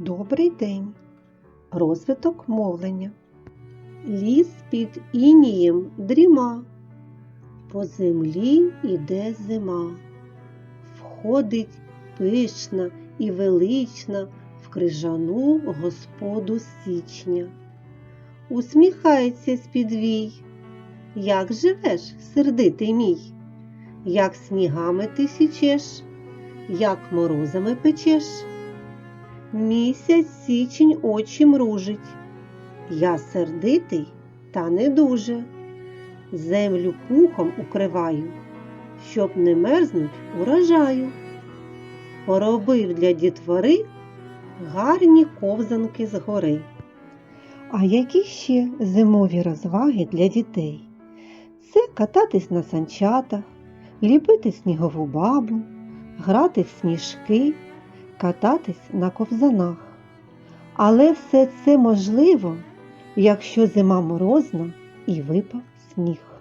Добрий день. Розвиток мовлення. Ліс під інієм дріма. По землі іде зима. Входить пишна і велична в крижану господу січня. Усміхається з-під вій. Як живеш, сердитий мій? Як снігами ти січеш, як морозами печеш? Місяць січень очі мружить. Я сердитий та не дуже. Землю пухом укриваю, щоб не мерзнуть урожаю. Поробив для дітвори гарні ковзанки з гори. А які ще зимові розваги для дітей? Це кататись на санчатах, ліпити снігову бабу, грати в сніжки, кататись на ковзанах. Але все це можливо, якщо зима морозна і випав сніг.